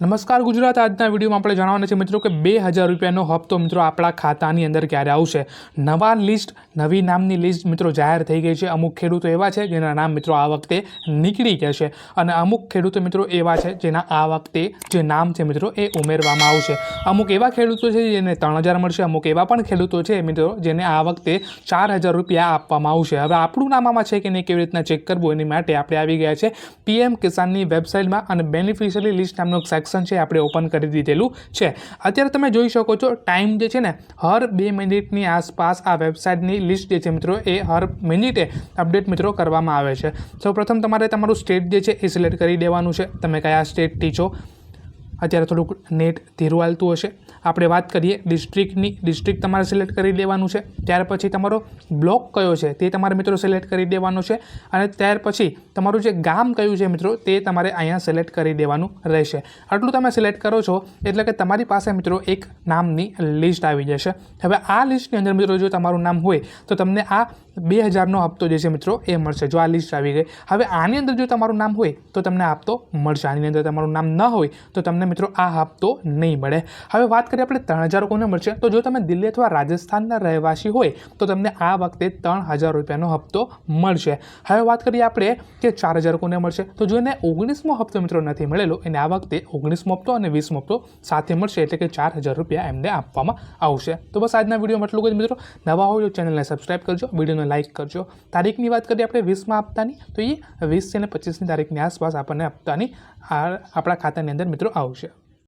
નમસ્કાર ગુજરાત. આજના વિડીયોમાં આપણે જણાવવાનું છે મિત્રો કે બે હજાર રૂપિયાનો હપ્તો મિત્રો આપણા ખાતાની અંદર ક્યારે આવશે? નવા લિસ્ટ, નવી નામની લિસ્ટ મિત્રો જાહેર થઈ ગઈ છે. અમુક ખેડૂતો એવા છે જેના નામ મિત્રો આ વખતે નીકળી ગયા છે અને અમુક ખેડૂતો મિત્રો એવા છે જેના આ વખતે જે નામ છે મિત્રો એ ઉમેરવામાં આવશે. અમુક એવા ખેડૂતો છે જેને ત્રણ હજાર મળશે, અમુક એવા પણ ખેડૂતો છે મિત્રો જેને આ વખતે ચાર હજાર રૂપિયા આપવામાં આવશે. હવે આપણું નામ આમાં છે કે નહીં, કેવી રીતના ચેક કરવું એની માટે આપણે આવી ગયા છે. પીએમ કિસાનની વેબસાઇટમાં અને બેનિફિશિયરી લિસ્ટ નામનો એક સેક્શન છે આપણે ઓપન કરી દીધેલું છે. અત્યારે તમે જોઈ શકો છો ટાઈમ જે છે ને હર બે મિનિટની આસપાસ આ વેબસાઇટની લિસ્ટ જે છે મિત્રો, એ હર મિનિટે અપડેટ મિત્રો કરવામાં આવે છે. સૌપ્રથમ તમારે તમારું સ્ટેટ જે છે એ સિલેક્ટ કરી દેવાનું છે. તમે કયા સ્ટેટથી છો? અત્યારે થોડુંક નેટ ધીરું હાલતું હશે. આપણે વાત કરીએ ડિસ્ટ્રિક્ટની ડિસ્ટ્રિક્ટ તમારે સિલેક્ટ કરી દેવાનું છે. ત્યાર પછી તમારો બ્લોક કયો છે તે તમારે મિત્રો સિલેક્ટ કરી દેવાનો છે. અને ત્યાર પછી તમારું જે ગામ કયું છે મિત્રો તે તમારે અહીંયા સિલેક્ટ કરી દેવાનું રહેશે. આટલું તમે સિલેક્ટ કરો છો એટલે કે તમારી પાસે મિત્રો એક નામની લિસ્ટ આવી જશે. હવે આ લિસ્ટની અંદર મિત્રો જો તમારું નામ હોય તો તમને આ બે હજારનો હપ્તો જે છે મિત્રો એ મળશે. જો આ લિસ્ટ આવી ગઈ. હવે આની અંદર જો તમારું નામ હોય તો તમને હપ્તો મળશે. આની અંદર તમારું નામ ન હોય તો તમને મિત્રો આ હપ્તો નહીં મળે. હવે વાત કરીએ આપણે ત્રણ હજાર કોને મળશે. તો જો તમે દિલ્હી અથવા રાજસ્થાનના રહેવાસી હોય, તો તમને આ વખતે ત્રણ હજાર રૂપિયાનો હપ્તો મળશે. હવે વાત કરીએ આપણે કે ચાર હજાર કોને મળશે? તો જો એને ઓગણીસમો હપ્તો મિત્રો નથી મળેલો, એને આ વખતે ઓગણીસમો હપ્તો અને વીસમો હપ્તો સાથે મળશે, એટલે કે ચાર હજાર રૂપિયા એમને આપવામાં આવશે. તો બસ આજના વિડીયોમાં એટલું જ મિત્રો. નવા હોય તો ચેનલને સબસ્ક્રાઈબ કરજો, વિડીયોને લાઇક કરજો. તારીખની વાત કરીએ આપણે વીસમાં હપ્તાની, તો એ વીસ અને પચીસની તારીખની આસપાસ આપણને હપ્તાની આપણા ખાતાની અંદર મિત્રો આવશે.